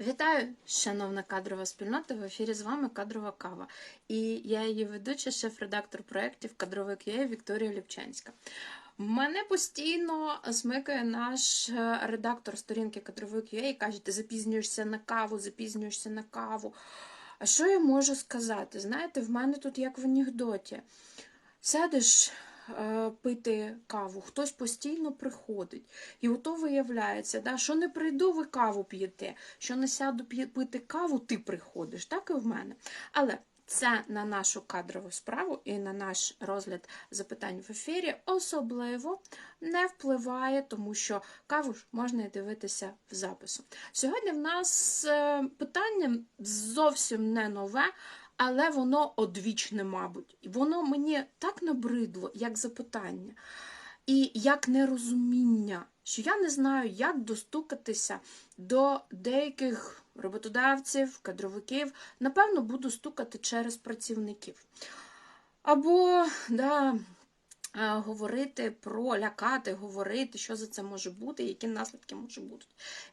Вітаю, шановна кадрова спільнота. В ефірі з вами кадрова кава. І я її ведуча, шеф-редактор проєктів кадровий QA Вікторія Ліпчанська. Мене постійно смикає наш е, редактор сторінки кадровий QA і каже, ти запізнюєшся на каву, запізнюєшся на каву. А що я можу сказати? Знаєте, в мене тут як в анекдоті. Сядеш пити каву, хтось постійно приходить. І ото виявляється, да, що не прийду, ви каву п'єте, що не сяду пити каву, ти приходиш. Так і в мене. Але це на нашу кадрову справу і на наш розгляд запитань в ефірі особливо не впливає, тому що каву ж можна дивитися в запису. Сьогодні в нас е, питання зовсім не нове, але воно одвічне, мабуть. І воно мені так набридло, як запитання, і як нерозуміння, що я не знаю, як достукатися до деяких роботодавців, кадровиків. Напевно, буду стукати через працівників. Або, да. е, Говорити про лякати, говорити, що за це може бути, які наслідки можуть бути.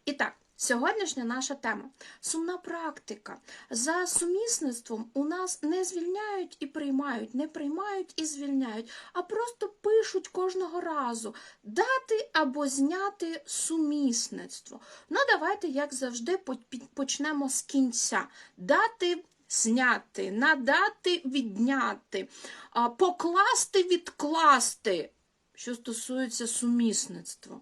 І так, сьогоднішня наша тема сумна практика. За сумісництвом у нас не звільняють і приймають, не приймають і звільняють, а просто пишуть кожного разу дати або зняти сумісництво. Ну, давайте, як завжди, почнемо з кінця. Дати. Зняти, надати, відняти, покласти, відкласти, що стосується сумісництва.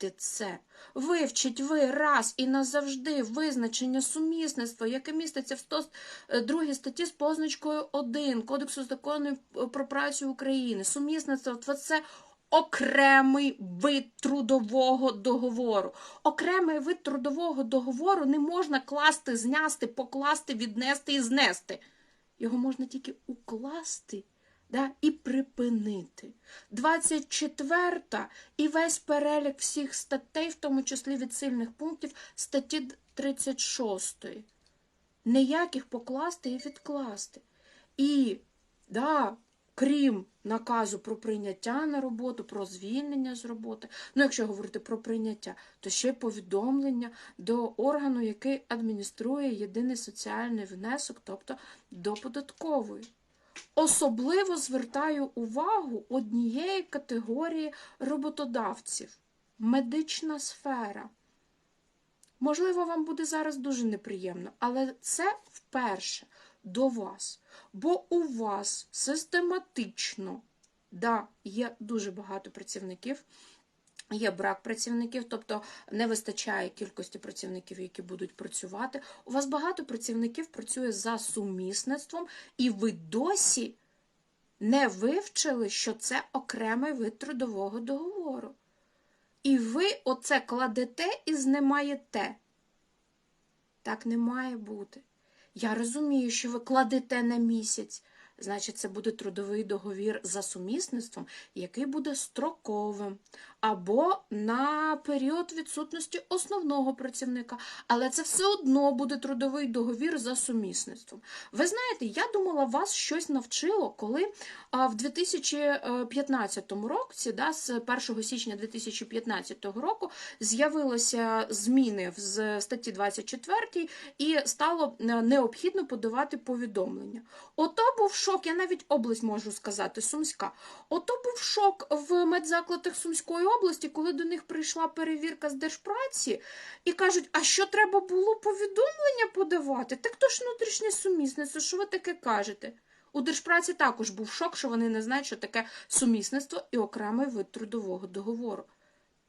Забудьте це. Вивчіть ви раз і назавжди визначення сумісництва, яке міститься в 102 статті з позначкою 1 Кодексу законів про працю України. Сумісництво – це окремий вид трудового договору. Окремий вид трудового договору не можна класти, знясти, покласти, віднести і знести. Його можна тільки укласти да, і припинити. 24 і весь перелік всіх статей, в тому числі від сильних пунктів, статті 36. Ніяких покласти і відкласти. І, да, крім наказу про прийняття на роботу, про звільнення з роботи, ну, якщо говорити про прийняття, то ще повідомлення до органу, який адмініструє єдиний соціальний внесок, тобто до податкової. Особливо звертаю увагу однієї категорії роботодавців медична сфера. Можливо, вам буде зараз дуже неприємно, але це вперше до вас. Бо у вас систематично, да, є дуже багато працівників, Є брак працівників, тобто не вистачає кількості працівників, які будуть працювати. У вас багато працівників працює за сумісництвом, і ви досі не вивчили, що це окремий вид трудового договору. І ви оце кладете і знімаєте. Так не має бути. Я розумію, що ви кладете на місяць. Значить, це буде трудовий договір за сумісництвом, який буде строковим, або на період відсутності основного працівника. Але це все одно буде трудовий договір за сумісництвом. Ви знаєте, я думала, вас щось навчило, коли в 2015 році, да, з 1 січня 2015 року, з'явилися зміни з статті 24 і стало е, необхідно подавати повідомлення. Ото був шок, я навіть область можу сказати, Сумська. Ото був шок в медзакладах Сумської області, коли до них прийшла перевірка з держпраці і кажуть, а що треба було повідомлення подавати? Так то ж внутрішнє сумісництво, що ви таке кажете? У держпраці також був шок, що вони не знають, що таке сумісництво і окремий вид трудового договору.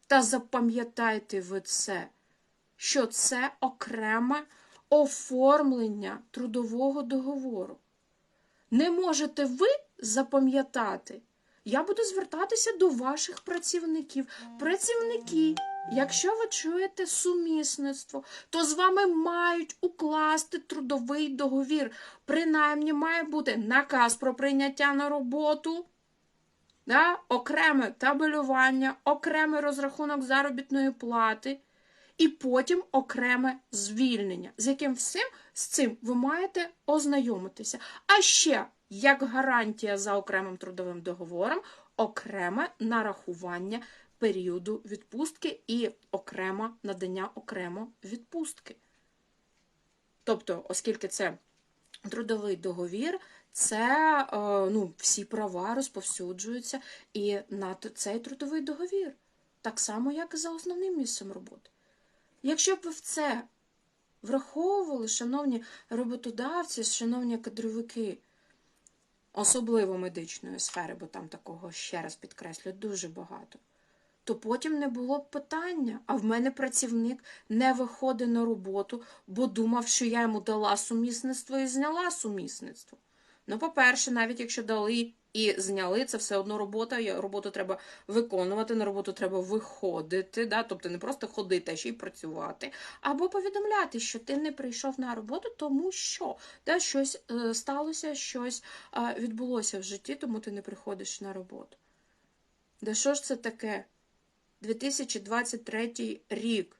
Та запам'ятайте ви це, що це окреме оформлення трудового договору. Не можете ви запам'ятати. Я буду звертатися до ваших працівників. Працівники, якщо ви чуєте сумісництво, то з вами мають укласти трудовий договір. Принаймні має бути наказ про прийняття на роботу, да? окреме табелювання, окремий розрахунок заробітної плати. І потім окреме звільнення, з яким всім з цим ви маєте ознайомитися. А ще, як гарантія за окремим трудовим договором, окреме нарахування періоду відпустки і окремо надання окремо відпустки. Тобто, оскільки це трудовий договір, це е, ну, всі права розповсюджуються і на цей трудовий договір, так само, як і за основним місцем роботи. Якщо б ви в це враховували, шановні роботодавці, шановні кадровики, особливо медичної сфери, бо там такого, ще раз підкреслю, дуже багато, то потім не було б питання. А в мене працівник не виходить на роботу, бо думав, що я йому дала сумісництво і зняла сумісництво. Ну, по-перше, навіть якщо дали і зняли, це все одно робота. Роботу треба виконувати, на роботу треба виходити, да? тобто не просто ходити, а ще й працювати. Або повідомляти, що ти не прийшов на роботу, тому що да, щось е, сталося, щось відбулося в житті, тому ти не приходиш на роботу. Да що ж це таке? 2023 рік.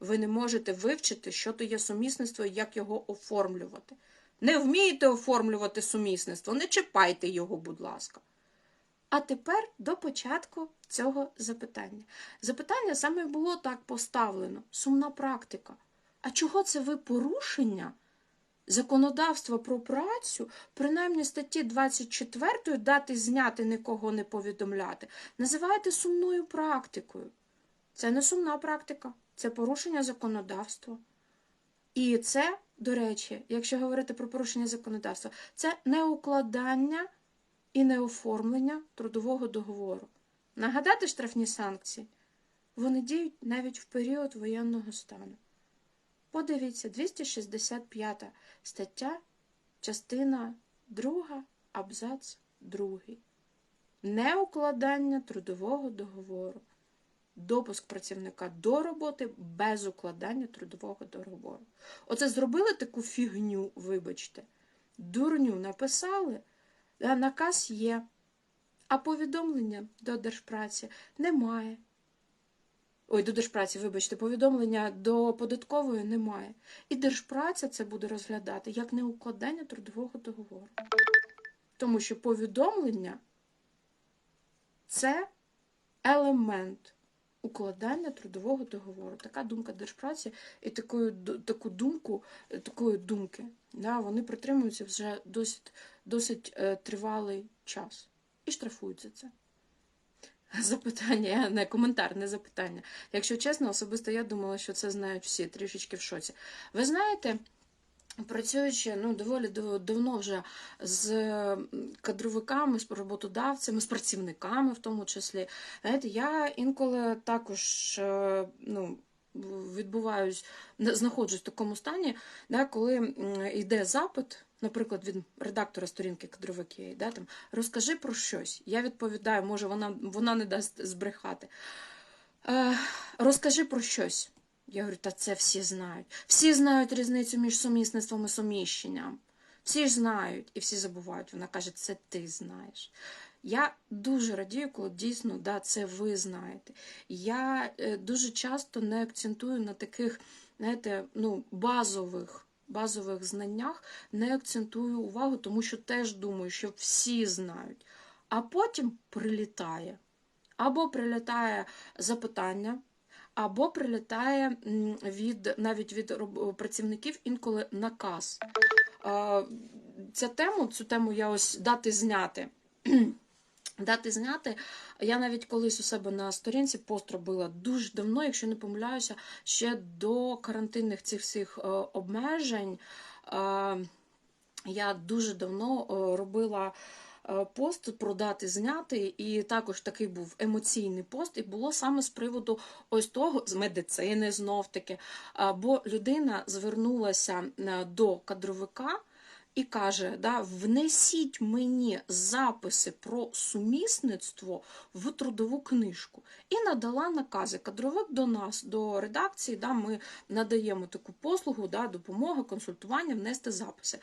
Ви не можете вивчити, що то є сумісництво і як його оформлювати. Не вмієте оформлювати сумісництво, не чіпайте його, будь ласка. А тепер до початку цього запитання. Запитання саме було так поставлено: сумна практика. А чого це ви порушення законодавства про працю, принаймні статті 24 дати зняти нікого не повідомляти, називаєте сумною практикою? Це не сумна практика, це порушення законодавства. І це, до речі, якщо говорити про порушення законодавства, це не укладання і не оформлення трудового договору. Нагадати штрафні санкції, вони діють навіть в період воєнного стану. Подивіться, 265 стаття, частина 2, абзац 2. Неукладання трудового договору. Допуск працівника до роботи без укладання трудового договору. Оце зробили таку фігню, вибачте. Дурню написали, наказ є, а повідомлення до держпраці немає. Ой, до держпраці, вибачте, повідомлення до податкової немає. І держпраця це буде розглядати як неукладання трудового договору. Тому що повідомлення це елемент укладання трудового договору. Така думка держпраці і такою, таку думку, е, такої думки, да, вони притримуються вже досить, досить е, тривалий час і штрафують за це. Запитання, не коментар, не запитання. Якщо чесно, особисто я думала, що це знають всі, трішечки в шоці. Ви знаєте, працюючи ну, доволі дав- давно вже з кадровиками, з роботодавцями, з працівниками в тому числі, знаєте, я інколи також е, ну, відбуваюсь, на- знаходжусь в такому стані, да, коли йде запит, наприклад, від редактора сторінки кадровики, да, там, розкажи про щось. Я відповідаю, може, вона, вона не дасть збрехати. Е, розкажи про щось. Я говорю, та це всі знають. Всі знають різницю між сумісництвом і суміщенням. Всі ж знають і всі забувають. Вона каже, це ти знаєш. Я дуже радію, коли дійсно да, це ви знаєте. Я е, дуже часто не акцентую на таких, знаєте, ну, базових, базових знаннях, не акцентую увагу, тому що теж думаю, що всі знають. А потім прилітає. Або прилітає запитання, або прилітає від навіть від працівників інколи наказ. Ця тему, цю тему я ось дати зняти. Дати зняти. Я навіть колись у себе на сторінці пост робила дуже давно, якщо не помиляюся, ще до карантинних цих всіх е, обмежень. Я дуже давно е, робила пост про дати зняти, і також такий був емоційний пост, і було саме з приводу ось того, з медицини знов таки. Бо людина звернулася е, до кадровика і каже: да, внесіть мені записи про сумісництво в трудову книжку. І надала накази. Кадровик до нас, до редакції, да, ми надаємо таку послугу, да, допомога, консультування, внести записи.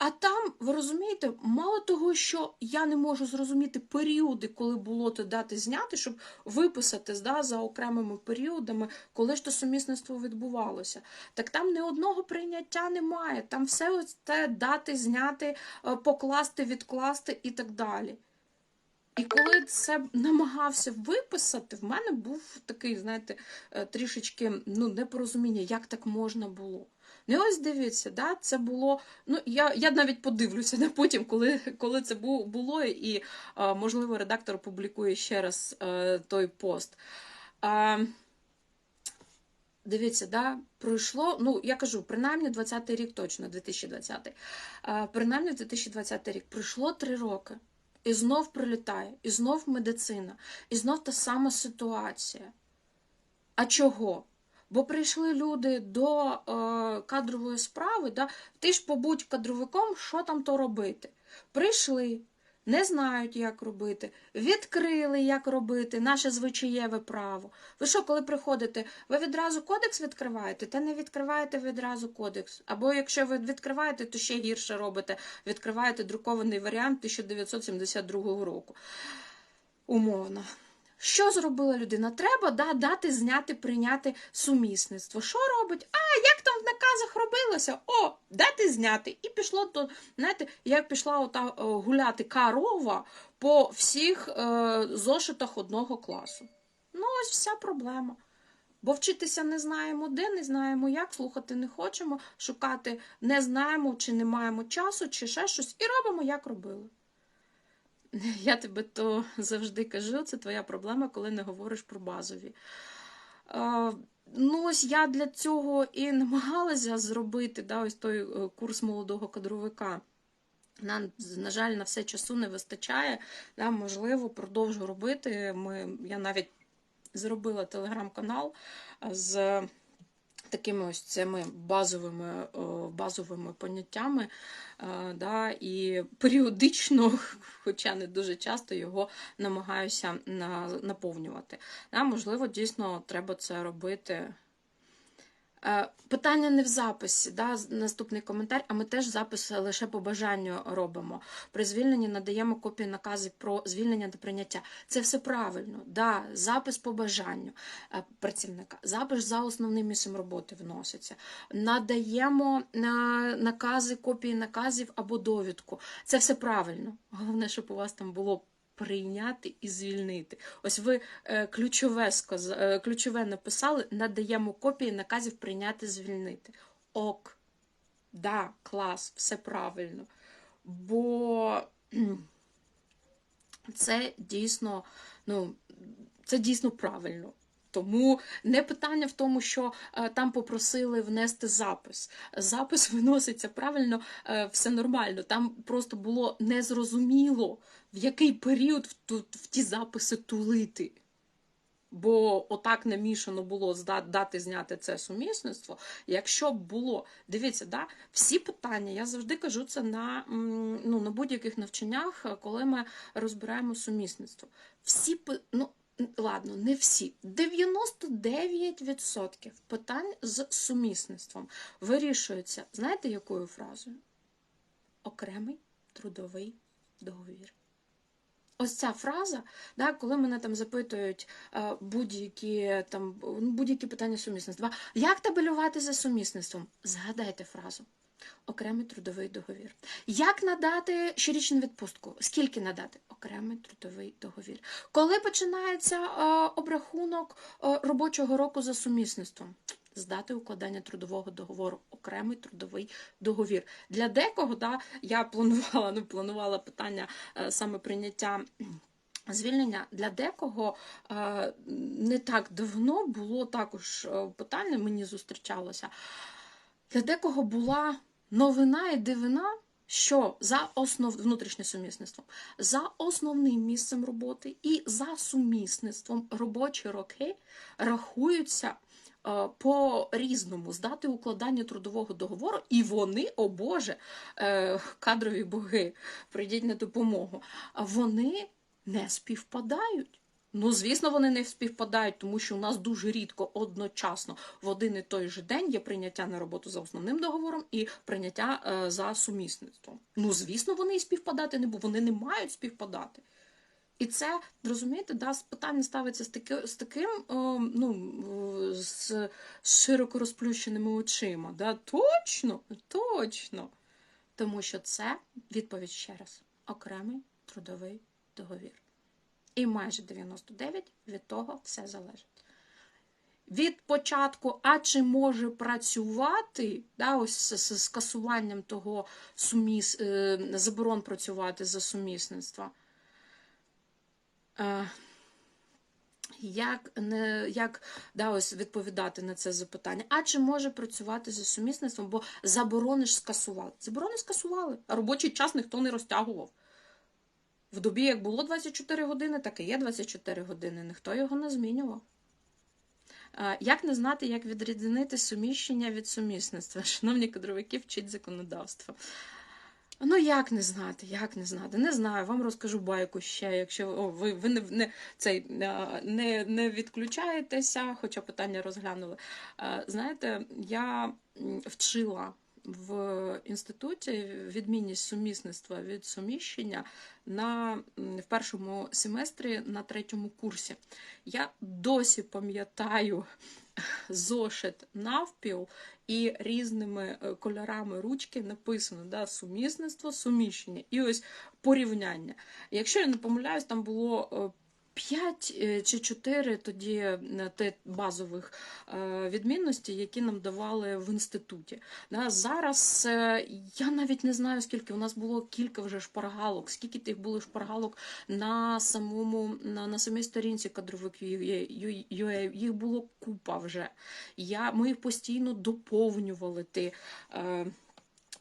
А там, ви розумієте, мало того, що я не можу зрозуміти періоди, коли було то дати зняти, щоб виписати да, за окремими періодами, коли ж то сумісництво відбувалося. Так там ні одного прийняття немає. Там все ось те дати зняти, е, покласти, відкласти і так далі. І коли це намагався виписати, в мене був такий, знаєте, е, трішечки ну, непорозуміння, як так можна було. І ось дивіться, да, це було. Ну, я я навіть подивлюся на потім, коли коли це було, і, можливо, редактор опублікує ще раз е, той пост. Дивіться, да, пройшло, ну я кажу, принаймні 20-й рік точно, 2020. А, принаймні 2020 рік пройшло три роки. І знов прилітає, і знов медицина, і знов та сама ситуація. А чого? Бо прийшли люди до е, кадрової справи, да? ти ж побудь кадровиком, що там то робити. Прийшли, не знають, як робити, відкрили, як робити, наше звичаєве право. Ви що, коли приходите, ви відразу кодекс відкриваєте, та не відкриваєте відразу кодекс. Або якщо ви відкриваєте, то ще гірше робите, відкриваєте друкований варіант 1972 року. Умовно. Що зробила людина? Треба да, дати, зняти, прийняти сумісництво. Що робить? А, як там в наказах робилося? О, дати зняти. І пішло то, знаєте, як пішла ота е, гуляти корова по всіх е, зошитах одного класу. Ну, ось вся проблема. Бо вчитися не знаємо де, не знаємо як, слухати не хочемо, шукати не знаємо, чи не маємо часу, чи ще щось, і робимо, як робили. Я тебе то завжди кажу, це твоя проблема, коли не говориш про базові. Ну, ось я для цього і намагалася зробити да, ось той е, курс молодого кадровика. На, на жаль, на все часу не вистачає. Да, можливо, продовжу робити. Ми, Я навіть зробила телеграм-канал з такими ось цими базовими базовими поняттями, е, да, і періодично, хоча не дуже часто, його намагаюся наповнювати. Да, можливо, дійсно треба це робити. Е, Питання не в записі, да, наступний коментар, а ми теж запис лише по бажанню робимо. При звільненні надаємо копії наказів про звільнення до прийняття. Це все правильно. Да, Запис по бажанню е, працівника, запис за основним місцем роботи вноситься. Надаємо е, накази, копії наказів або довідку. Це все правильно. Головне, щоб у вас там було прийняти і звільнити. Ось ви е, ключове сказ... е, ключове написали, надаємо копії наказів прийняти, звільнити. Ок, да, клас, все правильно. Бо це дійсно, ну, це дійсно правильно. Тому не питання в тому, що е, там попросили внести запис. Запис виноситься правильно, е, все нормально. Там просто було незрозуміло, в який період в, ті записи тулити. Бо отак намішано було дати зняти це сумісництво. Якщо б було, дивіться, да, всі питання, я завжди кажу це на, ну, на будь-яких навчаннях, коли ми розбираємо сумісництво. Всі ну, ладно, не всі. 99% питань з сумісництвом вирішуються, знаєте, якою фразою? Окремий трудовий договір. Ось ця фраза, да, коли мене там запитують е, будь-які там ну, будь-які питання сумісництва, як табелювати за сумісництвом? Згадайте фразу. Окремий трудовий договір. Як надати щорічну відпустку? Скільки надати? Окремий трудовий договір. Коли починається е, обрахунок е, робочого року за сумісництвом? З дати укладання трудового договору, окремий трудовий договір. Для декого да, я планувала, ну, планувала питання е, саме прийняття. Звільнення для декого не так давно було також питання, мені зустрічалося. Для декого була новина і дивина, що за основ... внутрішнє сумісництво, за основним місцем роботи і за сумісництвом робочі роки рахуються е, по-різному з дати укладання трудового договору, і вони, о Боже, е, кадрові боги, прийдіть на допомогу, вони не співпадають. Ну, звісно, вони не співпадають, тому що у нас дуже рідко одночасно в один і той же день є прийняття на роботу за основним договором і прийняття е, за сумісництвом. Ну, звісно, вони і співпадати не будуть, вони не мають співпадати. І це, розумієте, да, питання ставиться з, таки, з таким, е, ну, з широко розплющеними очима. Да? Точно, точно. Тому що це відповідь ще раз: окремий трудовий договір. І майже 99 від того все залежить. Від початку, а чи може працювати, да, ось з, скасуванням того суміс, е, заборон працювати за сумісництва. Е, як не як да, ось відповідати на це запитання? А чи може працювати за сумісництвом? Бо заборони ж скасували. Заборони скасували, а робочий час ніхто не розтягував. В добі, як було 24 години, так і є 24 години. Ніхто його не змінював. Як не знати, як відрізнити суміщення від сумісництва? Шановні кадровики, вчить законодавство. Ну, як не знати, як не знати? Не знаю, вам розкажу байку ще, якщо о, ви, ви не, не, цей, не, не відключаєтеся, хоча питання розглянули. Знаєте, я вчила в інституті відмінність сумісництва від суміщення на, в першому семестрі на третьому курсі. Я досі пам'ятаю зошит навпіл і різними е, кольорами ручки написано да, сумісництво, суміщення і ось порівняння. Якщо я не помиляюсь, там було. 5 чи 4 тоді е, те базових е, відмінностей, які нам давали в інституті. Зараз е, я навіть не знаю, скільки у нас було кілька вже шпаргалок, скільки тих було шпаргалок на самому на, на самій сторінці кадровик UA. Їх було купа вже. Я, Ми їх постійно доповнювали. Ти, е,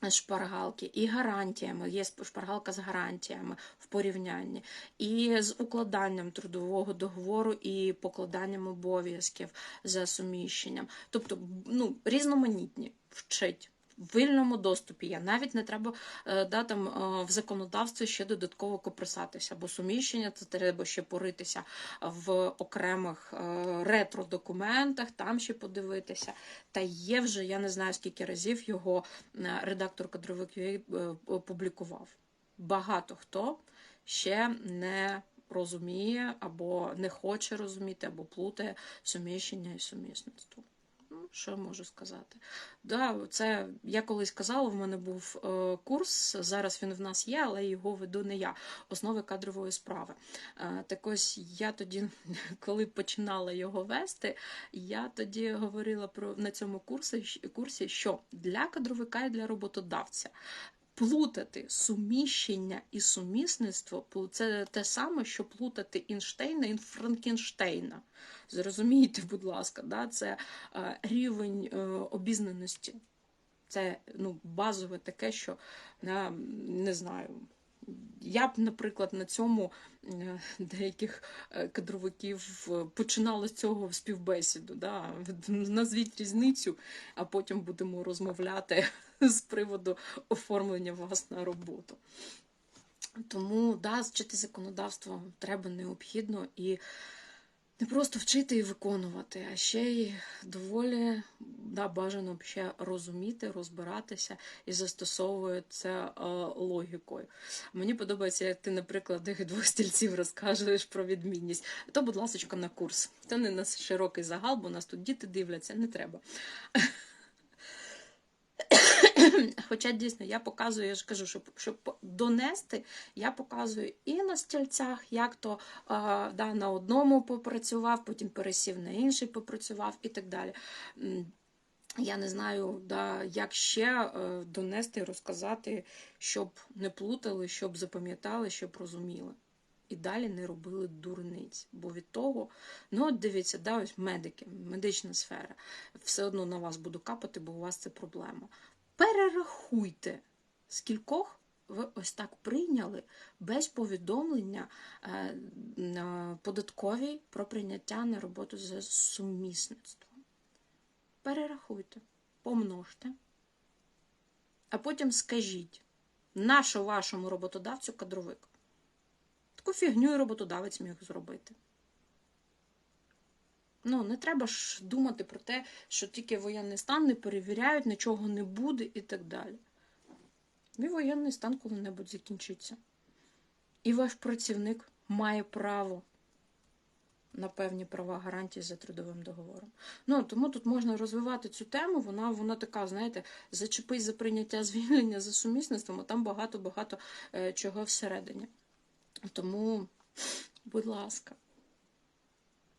Шпаргалки і гарантіями, є шпаргалка з гарантіями в порівнянні, і з укладанням трудового договору і покладанням обов'язків за суміщенням. Тобто ну, різноманітні вчить. Вільному доступі є. Навіть не треба е, да, там, е, в законодавстві ще додатково коприсатися, бо суміщення це треба ще поритися в окремих е, ретро-документах, там ще подивитися. Та є вже, я не знаю скільки разів його редактор кадровик UA публікував. Багато хто ще не розуміє або не хоче розуміти, або плутає суміщення і сумісництво. Ну, я можу сказати? Да, це Я колись казала, в мене був е, курс, зараз він в нас є, але його веду не я. Основи кадрової справи. Е, так ось я тоді, коли починала його вести, я тоді говорила про на цьому курсі, курсі, що для кадровика і для роботодавця. Плутати суміщення і сумісництво це те саме, що плутати Інштейна і Франкенштейна. Зрозумійте, будь ласка, да? це е, рівень е, обізнаності. Це ну, базове таке, що не знаю. Я б, наприклад, на цьому е, деяких кадровиків починала з цього співбесіду. Да? Назвіть різницю, а потім будемо розмовляти з приводу оформлення вас на роботу. Тому, да, вчити законодавство треба необхідно і не просто вчити і виконувати, а ще й доволі да, бажано ще розуміти, розбиратися і застосовувати це е, логікою. Мені подобається, як ти, наприклад, двох стільців розкажеш про відмінність. То, будь ласка, на курс. Це не на широкий загал, бо нас тут діти дивляться, не треба. Хоча дійсно я показую, я ж кажу, щоб щоб донести, я показую і на стільцях, як то да, на одному попрацював, потім пересів на інший попрацював і так далі. Я не знаю, да, як ще е, донести, розказати, щоб не плутали, щоб запам'ятали, щоб розуміли. І далі не робили дурниць. Бо від того, ну от дивіться, да, ось медики, медична сфера. Все одно на вас буду капати, бо у вас це проблема. Перерахуйте, скількох ви ось так прийняли без повідомлення е, податковій про прийняття на роботу за сумісництвом. Перерахуйте, помножте, а потім скажіть, нащо вашому роботодавцю кадровик? Таку фігню і роботодавець міг зробити. Ну, не треба ж думати про те, що тільки воєнний стан не перевіряють, нічого не буде і так далі. І воєнний стан коли-небудь закінчиться. І ваш працівник має право на певні права гарантії за трудовим договором. Ну, Тому тут можна розвивати цю тему, вона вона така, знаєте, зачепись за прийняття звільнення за сумісництвом, а там багато-багато е, чого всередині. Тому Будь ласка,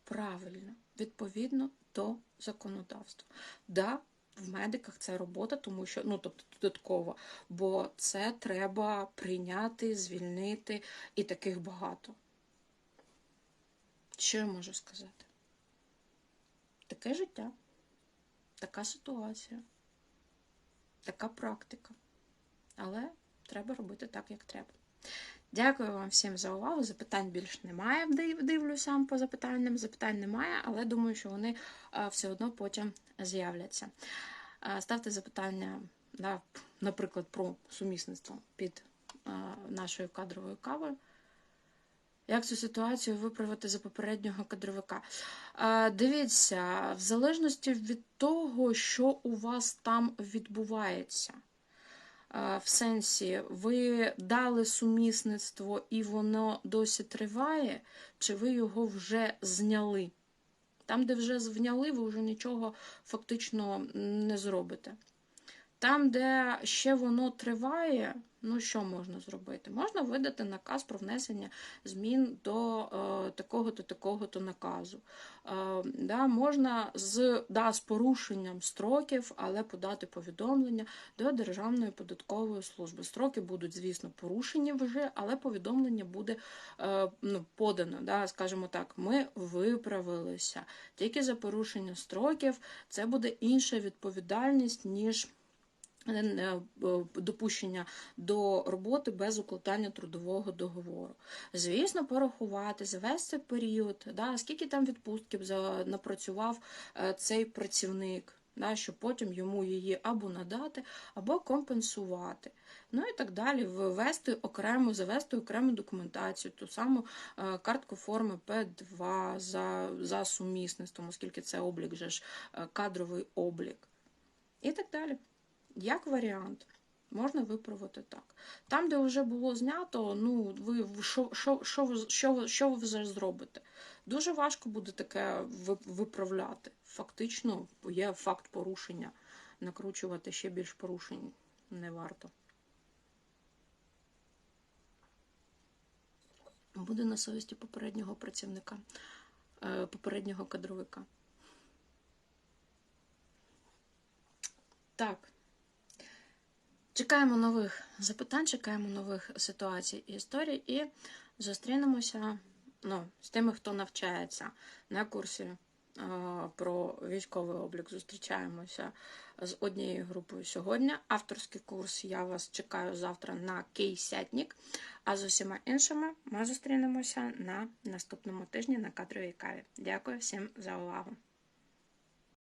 правильно, відповідно до законодавства. Да, в медиках це робота, тому що, ну, тобто додатково, бо це треба прийняти, звільнити, і таких багато. Що я можу сказати? Таке життя, така ситуація, така практика. Але треба робити так, як треба. Дякую вам всім за увагу. Запитань більш немає. Див- Дивлюся по запитанням. Запитань немає, але думаю, що вони все одно потім з'являться. Ставте запитання, наприклад, про сумісництво під нашою кадровою кавою. Як цю ситуацію виправити за попереднього кадровика? Дивіться, в залежності від того, що у вас там відбувається. В сенсі, ви дали сумісництво і воно досі триває, чи ви його вже зняли? Там, де вже зняли, ви вже нічого фактично не зробите. Там, де ще воно триває, ну що можна зробити? Можна видати наказ про внесення змін до е, такого-то, такого-то наказу. Е, да, можна з, да, з порушенням строків, але подати повідомлення до Державної податкової служби. Строки будуть, звісно, порушені вже, але повідомлення буде е, ну, подано. Да, скажімо так, ми виправилися. Тільки за порушення строків це буде інша відповідальність, ніж допущення до роботи без укладання трудового договору. Звісно, порахувати, завести період, да, скільки там відпустків напрацював е, цей працівник, да, щоб потім йому її або надати, або компенсувати. Ну і так далі, ввести окрему, завести окрему документацію, ту саму е, картку форми П2 за, за сумісництвом, оскільки це облік же ж е, кадровий облік. І так далі. Як варіант, можна виправити так. Там, де вже було знято, ну ви що, що, що, що, що ви вже зробите? Дуже важко буде таке виправляти. Фактично, є факт порушення. Накручувати ще більш порушень не варто. Буде на совісті попереднього працівника, е, попереднього кадровика. Так. Чекаємо нових запитань, чекаємо нових ситуацій і історій, і зустрінемося ну, з тими, хто навчається на курсі е, про військовий облік. Зустрічаємося з однією групою сьогодні. Авторський курс я вас чекаю завтра на Кейсятнік, а з усіма іншими ми зустрінемося на наступному тижні на кадровій каві. Дякую всім за увагу!